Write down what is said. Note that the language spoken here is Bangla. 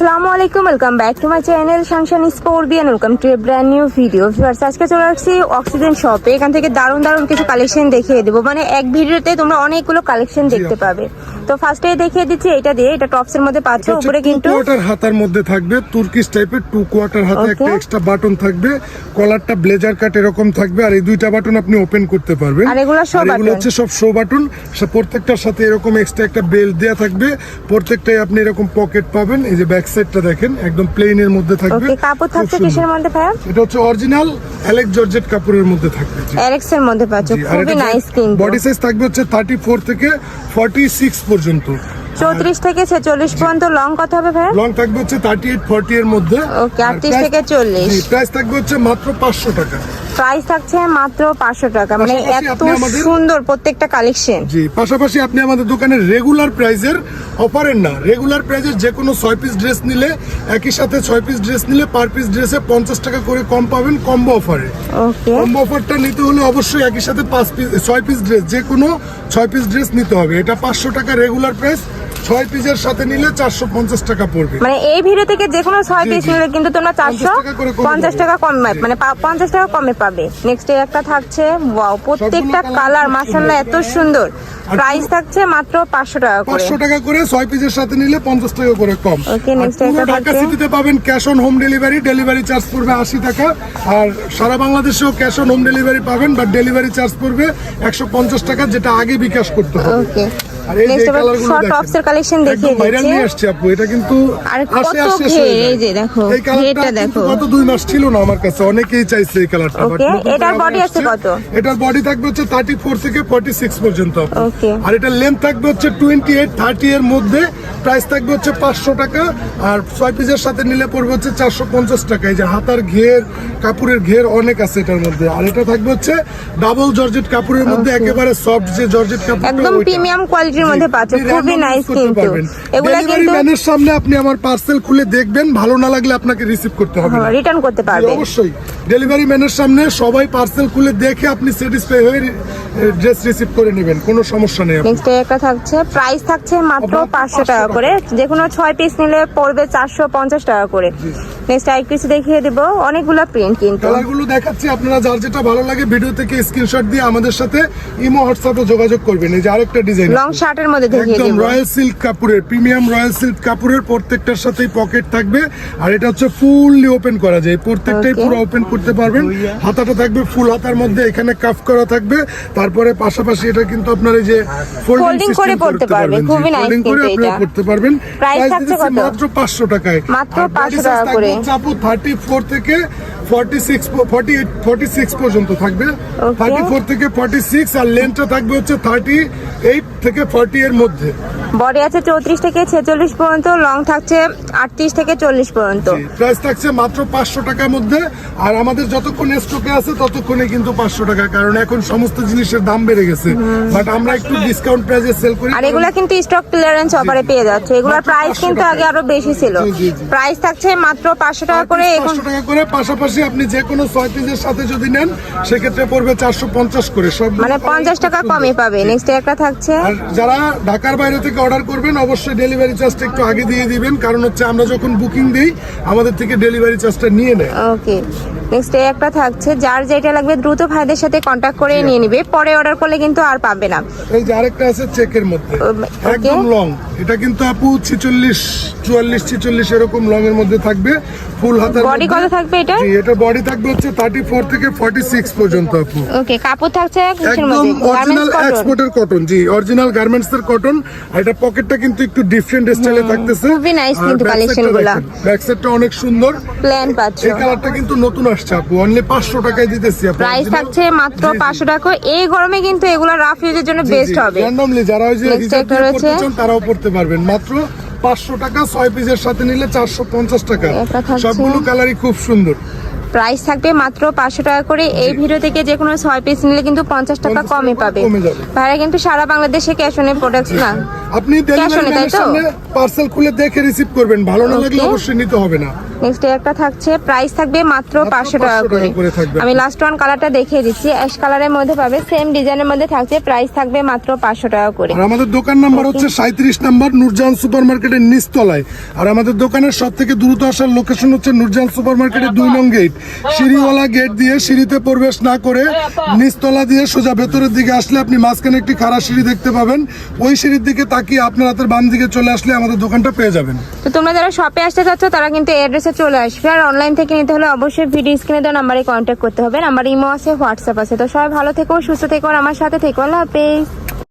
আসসালামু আলাইকুম welcome back to my channel সাংসান sport দিয়ে welcome to a brand new video viewers আজকে চলে আসছি অক্সিজেন শপে এখান থেকে দারুণ দারুণ কিছু কালেকশন দেখিয়ে দেবো। মানে এক ভিডিওতে তোমরা অনেকগুলো কালেকশন দেখতে পাবে। তো ফার্স্টে দেখিয়ে দিচ্ছি এটা দিয়ে এটা টপস এর মধ্যে পাচ্ছ উপরে কিন্তু কোয়ার্টার হাতার মধ্যে থাকবে তুর্কিশ টাইপের টু কোয়ার্টার হাতে একটা এক্সট্রা বাটন থাকবে কলারটা ব্লেজার কাট এরকম থাকবে আর এই দুইটা বাটন আপনি ওপেন করতে পারবেন। আর এগুলো show এগুলো হচ্ছে সব শো বাটন প্রত্যেকটার সাথে এরকম এক্সট্রা একটা বেল্ট দেয়া থাকবে প্রত্যেকটাই আপনি এরকম পকেট পাবেন এই যে ব্যাক সাইডটা দেখেন একদম প্লেন এর মধ্যে থাকবে ওকে কাপড় থাকছে কিসের মধ্যে ভাইয়া? এটা হচ্ছে অরিজিনাল অ্যালেক্স জর্জেট কাপড়ের মধ্যে থাকবে। অ্যালেক্স এর মধ্যে পাচ্ছ খুবই নাইস কিন্তু বডি সাইজ থাকবে হচ্ছে থার্টি ফোর থেকে ফর্টি সিক্স পর্যন্ত। চৌত্রিশ থেকে ছেচল্লিশ পর্যন্ত লং কত হবে ভাই? লং থাকবে হচ্ছে থার্টি এইট ফর্টি এর মধ্যে। 38 থেকে 40 প্রাইস থাকবে হচ্ছে মাত্র পাঁচশো টাকা। প্রাইস থাকছে মাত্র পাঁচশো টাকা। মানে এত সুন্দর প্রত্যেকটা কালেকশন জি পাশাপাশি আপনি আমাদের দোকানে রেগুলার প্রাইজের অফারের না রেগুলার প্রাইজের যে কোনো ছয় পিস ড্রেস নিলে একই সাথে ছয় পিস ড্রেস নিলে পার পিস ড্রেসে পঞ্চাশ টাকা করে কম পাবেন কম্বো অফারে কম্বো অফারটা নিতে হলে অবশ্যই একই সাথে পাঁচ পিস ছয় পিস ড্রেস যে কোনো ছয় পিস ড্রেস নিতে হবে। এটা পাঁচশো টাকা রেগুলার প্রাইস ছয় পিসের সাথে নিলে চারশো পঞ্চাশ টাকা পড়বে। মানে এই ভিডিও থেকে যে কোনো ছয় পিস। নিলে কিন্তু তোমরা চারশো পঞ্চাশ টাকা কমে। মানে পঞ্চাশ টাকা কমে পাবে। নেক্সট একটা থাকছে ওয়াও প্রত্যেকটা কালার খুব মাসাল্লাহ এত সুন্দর। প্রাইস থাকছে মাত্র পাঁচশো টাকা করে। পাঁচশো টাকা করে ছয় পিসের সাথে নিলে পঞ্চাশ টাকা করে কম। Next পুরো একটা ঢাকা সিটিতে পাবেন cash on home delivery delivery charge পড়বে আশি টাকা। আর সারা বাংলাদেশেও ক্যাশ অন হোম ডেলিভারি পাবেন বাট ডেলিভারি চার্জ পড়বে একশো পঞ্চাশ টাকা যেটা আগে বিকাশ করতে হবে। ওকে নেক্সট এবার শর্ট টপস এর কালেকশন দেখিয়ে দিচ্ছি। নিয়ে আসছে আপু এটা কিন্তু আর কত ঘের, এই যে দেখো, ঘেরটা দেখো। গত দুই মাস ছিল না আমার কাছে অনেকেই চাইছে এই কালারটা এটার আছে কত? এটার বডি থাকবে হচ্ছে থার্টি ফোর থেকে ফর্টি সিক্স পর্যন্ত আপু। আর এটার লেন্থ থাকবে হচ্ছে টোয়েন্টি এইট থার্টি এর মধ্যে। প্রাইস থাকবে হচ্ছে পাঁচশো টাকা আর ছয় পিসের সাথে নিলে পড়বে হচ্ছে চারশো পঞ্চাশ টাকা। এই যে হাতার ঘের কাপড়ের ঘের অনেক আছে এটার মধ্যে। আর এটা থাকবে হচ্ছে ডাবল জর্জেট কাপড়ের মধ্যে একেবারে সফট যে জর্জেট কাপড় একদম প্রিমিয়াম কোয়ালিটির মধ্যে পাচ্ছ খুবই নাইস কিন্তু। এগুলা কিন্তু ম্যানের সামনে আপনি আমার পার্সেল খুলে দেখবেন ভালো না লাগলে আপনাকে রিসিভ করতে হবে রিটার্ন করতে পারবেন। অবশ্যই। ডেলিভারি ম্যানের সামনে সবাই পার্সেল খুলে দেখে আপনি স্যাটিসফাই হয়ে ড্রেস রিসিভ করে নেবেন কোনো সমস্যা নেই। নেক্সট একটা থাকছে প্রাইস থাকছে মাত্র পাঁচশো 500 টাকা। করে। যে কোনো ছয় পিস নিলে পড়বে চারশো পঞ্চাশ টাকা করে। নেক্সট আরেক কিছু দেখিয়ে দেবো অনেকগুলো প্রিন্ট কিন্তু। কালারগুলো দেখাচ্ছি আপনারা যার যেটা ভালো লাগে ভিডিও থেকে স্ক্রিনশট দিয়ে আমাদের সাথে ইমো হোয়াটসঅ্যাপে যোগাযোগ করবেন। এই যে আরেকটা ডিজাইন লং শার্টের মধ্যে দেখিয়ে একদম রয়্যাল সিল্ক কাপড়ের প্রিমিয়াম রয়্যাল সিল্ক কাপড়ের প্রত্যেকটার সাথেই পকেট থাকবে। আর এটা হচ্ছে ফুললি ওপেন করা যায়। প্রত্যেকটাই. পুরো ওপেন করতে পারবেন। হাতাটা থাকবে ফুল হাতার মধ্যে এখানে কাফ করা থাকবে। তারপরে পাশাপাশি এটা কিন্তু আপনার এই যে ফোল্ডিং করে পড়তে পারবে, খুবই ফোল্ডিং করে আপনারা পড়তে পারবেন। Price থাকছে মাত্র 500 টাকায়। মাত্র আর body 500 size টাকা করে। আপু 34 থেকে 46 48 46 পর্যন্ত থাকবে। Okay. 34 থেকে 46 আর লেন্থটা থাকবে হচ্ছে 38 থেকে 40 এর মধ্যে। বডি আছে চৌত্রিশ থেকে ছেচল্লিশ পর্যন্ত লং থাকছে আটত্রিশ থেকে চল্লিশ পর্যন্ত। প্রাইস থাকছে মাত্র পাঁচশো টাকার মধ্যে আর আমাদের যতক্ষণ স্টকে আছে ততক্ষণে কিন্তু পাঁচশো টাকা কারণ এখন সমস্ত জিনিসের দাম বেড়ে গেছে। বাট আমরা একটু ডিসকাউন্ট প্রাইসে সেল করি আর এগুলা কিন্তু স্টক ক্লিয়ারেন্স অফারে পেয়ে যাচ্ছে। এগুলোর প্রাইস কিন্তু আগে আরও বেশি ছিল। প্রাইস থাকছে মাত্র পাঁচশো টাকা করে পাঁচশো টাকা করে পাশাপাশি আপনি যে কোনো ছয় পিসের সাথে যদি নেন সেক্ষেত্রে পড়বে চারশো পঞ্চাশ করে। সব মানে পঞ্চাশ টাকা কমে পাবে। নেক্সট একটা থাকছে আর যারা ঢাকার বাইরে থেকে অর্ডার করবেন, অবশ্যই ডেলিভারি চার্জটা একটু আগে দিয়ে দিবেন। কারণ হচ্ছে আমরা যখন বুকিং দিই, আমাদের থেকে ডেলিভারি চার্জটা নিয়ে নেয়। ওকে নেক্সট একটা থাকছে যার যেটা লাগবে দ্রুত ভাইদের সাথে কন্ট্যাক্ট করে নিয়ে নিবে। পরে অর্ডার করলে কিন্তু আর পাবে না। এই যে আরেকটা আছে চেকের মধ্যে। একদম লং এটা কিন্তু আপু ছিচল্লিশ চুয়াল্লিশ ছিচল্লিশ এরকম লং এর মধ্যে থাকবে। ফুল হাতার বডি কত থাকবে এটা? জি, এটা বডি থাকবে হচ্ছে থার্টি ফোর থেকে ফর্টি সিক্স পর্যন্ত আপু। ওকে কাপড় থাকছে একদম অরিজিনাল এক্সপোর্টের কটন জি অরিজিনাল গার্মেন্টস এর কটন আর এটা পকেটটা কিন্তু একটু ডিফারেন্ট স্টাইলে থাকতেছে। খুবই nice কিন্তু গুলা। ব্যাক সাইডটা অনেক সুন্দর। প্ল্যান পাচ্ছ। এই কালারটা কিন্তু নতুন আসছে আপু অনলি পাঁচশো টাকায় দিতেছি আপু। প্রাইস থাকছে মাত্র জি, জি। পাঁচশো টাকা এই গরমে কিন্তু এগুলো রাফ ইউজের জন্য বেস্ট হবে। র্যান্ডমলি যারা ওই যে চান তারাও পড়তে পারবেন। মাত্র পাঁচশো টাকা ছয় পিসের সাথে নিলে চারশো পঞ্চাশ টাকা। সবগুলো কালারই খুব সুন্দর। প্রাইস থাকবে মাত্র পাঁচশো টাকা করে। এই ভিডিও থেকে যে কোনো ছয় পিস নিলে কিন্তু পঞ্চাশ টাকা 50 কমে পাবে ভাইরা কিন্তু সারা বাংলাদেশে ক্যাশ অনে প্রোডাক্ট না। আপনি তাই তো? পার্সেল খুলে দেখে রিসিভ করবেন। ভালো না লাগলে অবশ্যই নিতে হবে না। নেক্সট একটা থাকছে প্রাইস থাকবে মাত্র পাঁচশো টাকা করে। আমি লাস্ট ওয়ান কালারটা দেখিয়ে দিচ্ছি। অ্যাশ কালারের মধ্যে পাবে সেম ডিজাইনের মধ্যে থাকছে প্রাইস থাকবে মাত্র পাঁচশো টাকা করে। আমাদের দোকান নাম্বার হচ্ছে সাঁত্রিশ নাম্বার নুরজাহান সুপার মার্কেটের নিচতলায়। আর আমাদের দোকানের সব থেকে দ্রুত আসার লোকেশন হচ্ছে নুরজাহান সুপার মার্কেটের দুই নং গেট সিঁড়িওয়ালা গেট দিয়ে সিঁড়িতে প্রবেশ না করে নিচতলা দিয়ে সোজা ভেতরের দিকে আসলে আপনি মাঝখানে একটি খাড়া সিঁড়ি দেখতে পাবেন। ওই সিঁড়ির দিকে তাকিয়ে আপনার হাতের বাম দিকে চলে আসলে আমাদের দোকানটা পেয়ে যাবেন। তো তোমরা যারা শপে আসতে চাচ্ছ তারা কিন্তু অ্যাড্রেসে চলে আসবে। আর অনলাইন থেকে নিতে হলে অবশ্যই ভিডিও স্ক্রিনে দেওয়া নাম্বারে কন্ট্যাক্ট করতে হবে। নাম্বার ইমো আছে হোয়াটসঅ্যাপ আছে। তো সবাই ভালো থেকো, সুস্থ থেকো, আর আমার সাথে থেকো। আল্লাহ হাফেজ।